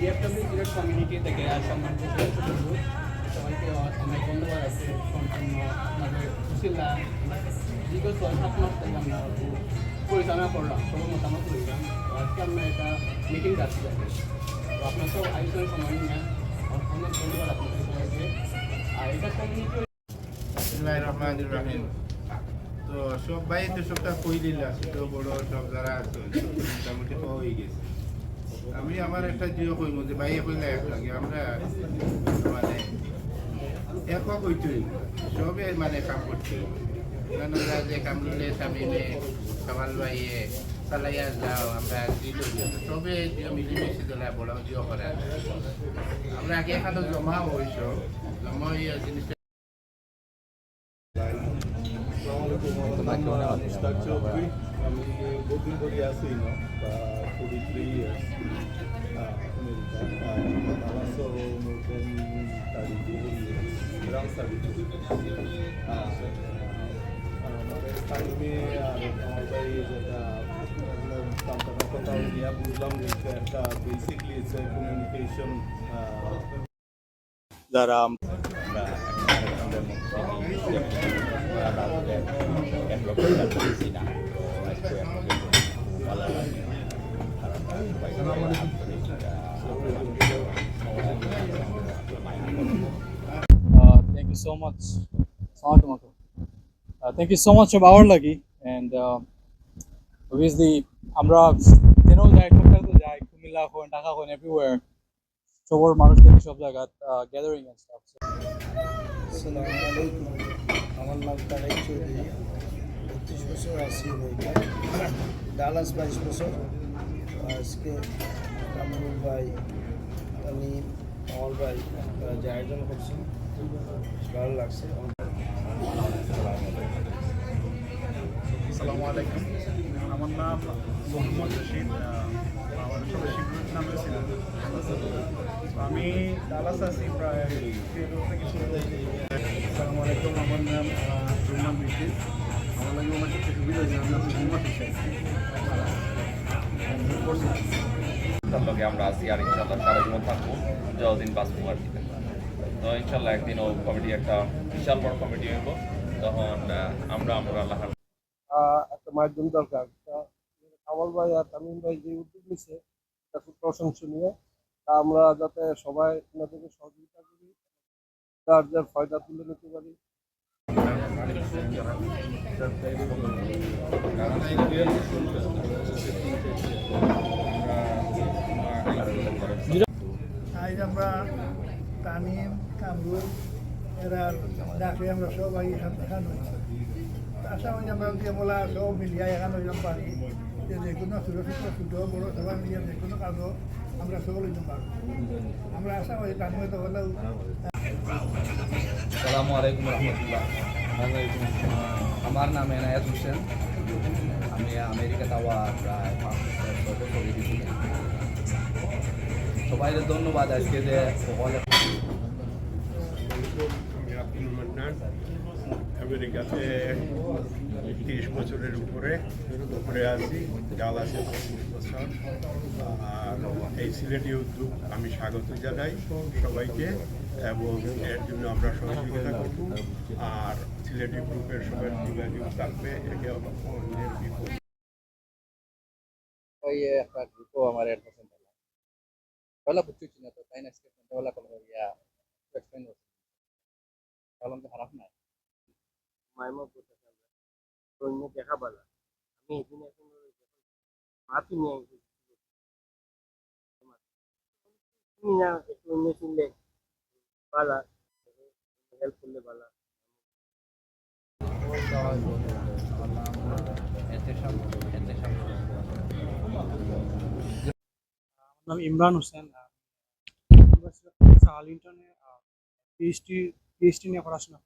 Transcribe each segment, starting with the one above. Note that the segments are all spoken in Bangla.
ডিএফডব্লিউ সিলেট কমিউনিটি থেকে সম্মানিত সদস্যবৃন্দ, সবাইকে অনেক ধন্যবাদ আছে দীর্ঘ সাত মাস থেকে আমরা পরিচালনা করলাম সবার মতামত তো আজকে আমরা একটা মিটিং যাকে তো আপনার সব আয়োজন সময় নিয়ে অনেক ধন্যবাদ আপনাদের সবাইকে। আর এটা কমিউনিটি তো সব ভাই তো সবটা কই দিলা ছোট বড় সব যারা আছে মোটামুটি হয়ে গেছে। আমি আমার একটা জিও কইব যে ভাই কইলে এক লাগে, আমরা মানে একক হইতে সবে মানে কাম করতে কারণ যে কাম নিলে তামিলে কামাল ভাইয়ে চালাইয়া যাও, আমরা জিও সবে জিও মিলিমিশে দিলে বড় জিও করে আমরা আগে এখানে জমা হইছ, জমা হইয়া জিনিসটা Mr. Chowdhury, আমি বহুদিন ধরে আছি ন forty three years America and also more than thirty two years around thirty two আমাদের টাইমে আর আমার ভাই যেটা কামটা কথা ইয়া বুঝলাম যে এটা একটা বেসিকলি ইটস কমিউনিকেশন যারা আমরা আরেকজনের মধ্যে আদালতের ডেভেলপমেন্ট করছি না আজকে আমাদের ভালো লাগে কারণ Uh, thank you so much. Assalamualaikum. Uh, thank you so much of our lucky and uh, obviously আমরা যেন যাই কোথাও যাই কুমিল্লা হন ঢাকা হন এভরিওয়ার সবার মানুষ থেকে সব জায়গা গ্যাদারিং এন্ড স্টাফ আসসালামু আলাইকুম আমার নাম তারেক চৌধুরী। বত্রিশ বছর আছি আমেরিকা ডালাস বাইশ বছর। আজকে কামরুল ভাই, আমি আমার ভাই যে আয়োজন করছি ভালো লাগছে। আসসালামু আলাইকুম আমার নাম মোহাম্মদ রশিদ। আমার সবাই নামে ছিল আমি ডালাস আছি প্রায় থেকে চোদ্দ আসসালামু আলাইকুম আমার নাম আমার লাগে আমার সবচেয়ে সুবিধা হয়েছে আমি আপনি লগে আমরা আছি আর ইনশাল্লাহ সারা জীবন থাকব যতদিন বাঁচবো আর কি। তো ইনশাল্লাহ একদিন ও কমিটি একটা বিশাল বড় কমিটি হইব। তখন আহ, আমরা আমরা আল্লাহ একটা মাধ্যম দরকার। তা কামাল ভাই আর তামিম ভাই যে উদ্যোগ খুব প্রশংসনীয়। তা আমরা যাতে সবাই ওনাদেরকে সহযোগিতা করি, যার যার ফায়দা তুলে নিতে পারি। আজ আমরা তামিম, কামরুল এরা ডাকে আমরা সবাই এখান হয়েছি। আশা করি আমরা বলা সব মিলিয়া এখানে পারি যে কোনো ছোটো ছোটো বড়ো সবাই মিলিয়ে যে কোনো কাজও আমরা সকল হইতে পারব। আমরা আশা করি তামিমে তো হলেও সালামু আলাইকুম রহমতুল্লাহ। আমার নাম এনায়াত হোসেন। আমি আমেরিকা যাওয়া প্রায় পাঁচ বছর সবাই ধন্যবাদ আজকে যে সকলে আমেরিকাতে তিরিশ বছরের উপরে উপরে আছি ডালাসে পঁচিশ বছর। আর এই সিলেটি উদ্যোগ আমি স্বাগত জানাই সবাইকে এবং এর জন্য আমরা সহযোগিতা করব। আর সিলেটি গ্রুপের সবাই যোগাযোগ থাকবে, একে অন্যের বিপদ একটা গ্রুপও আমার এড তো মাইমা করতে পারবে সৈন্য দেখা পালা আমি এদিন এখন মাতি নিয়ে আসি তুমি না অন্য শুনলে পালা হেল্প করলে পালা আমার নাম ইমরান হোসেন আর্লিংটনে পিএইচডি পিএইচডি নিয়ে পড়াশোনা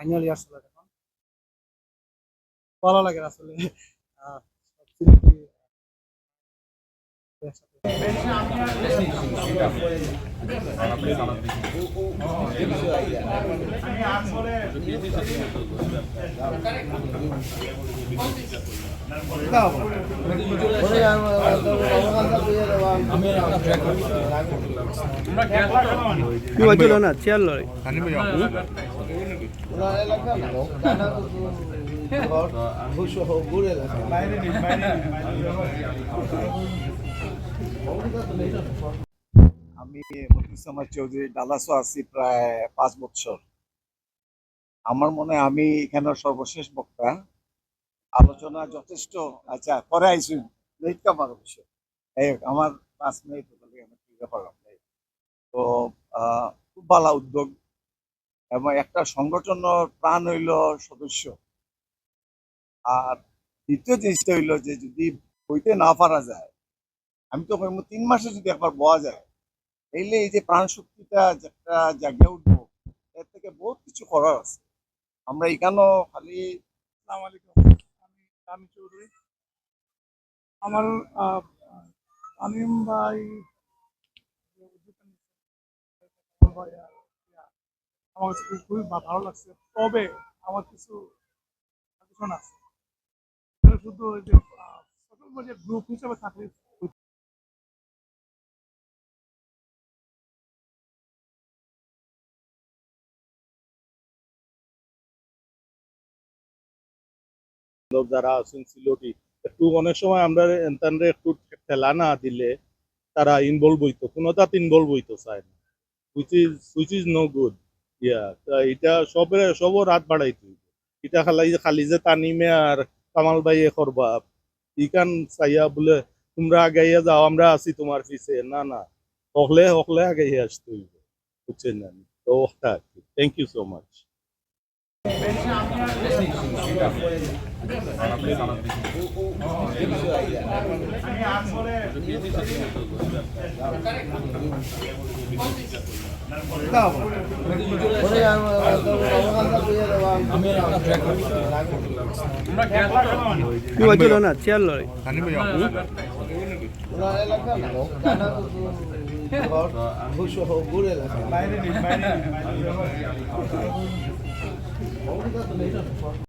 ফাইনাল ইয়ার চলে এখন। ভালো লাগে আসলে। কি হয়েছিল না? চেয়ার লড়াই। আমি মতিউজ্জামান চৌধুরী ডালাসও আছি প্রায় পাঁচ বছর। আমার মনে আমি এখানে সর্বশেষ বক্তা। আলোচনা যথেষ্ট আচ্ছা পরে আইসি কামার অবশ্য এই হোক, আমার পাঁচ মিনিট আমি ঠিক পারলাম তো খুব ভালো উদ্যোগ। এবং একটা সংগঠন প্রাণ হইল সদস্য। আর দ্বিতীয় জিনিসটা হইল যে যদি বইতে না পারা যায়, আমি তো তিন মাসে যদি একবার বয়া যায়, তাইলে এই যে প্রাণ শক্তিটা একটা জাগে উঠবো, এর থেকে বহুত কিছু করার আছে। আমরা এখানেও খালি, আসসালামু আলাইকুম, আমি আমি চৌধুরী। আমার তামিম ভাই আমার খুবই ভালো লাগছে। তবে আমার কিছু আছে। শুধু যে গ্রুপ হিসেবে থাকলে যারা আছেন সিলোটি একটু অনেক সময় আমরা এনতানরে একটু ঠেলা না দিলে তারা ইনভলভ হইতো। তাত ইনভলভ হইতো চায় না is which is no good yeah এটা সবের, সবও রাত বাড়াইতো এটা খালি খালি যে তানিমে আর কামাল ভাইয়ে করবা ইকান চাইয়া বলে, তোমরা আগাইয়া যাও, আমরা আছি তোমার পিছে। না না, হকলে হকলে আগাইয়া আসতে হইবে। বুঝছেন না? তো থ্যাংক ইউ সো মাচ কি হয়েছিল না? চেয়ার লড়াই। 我们 he doesn't.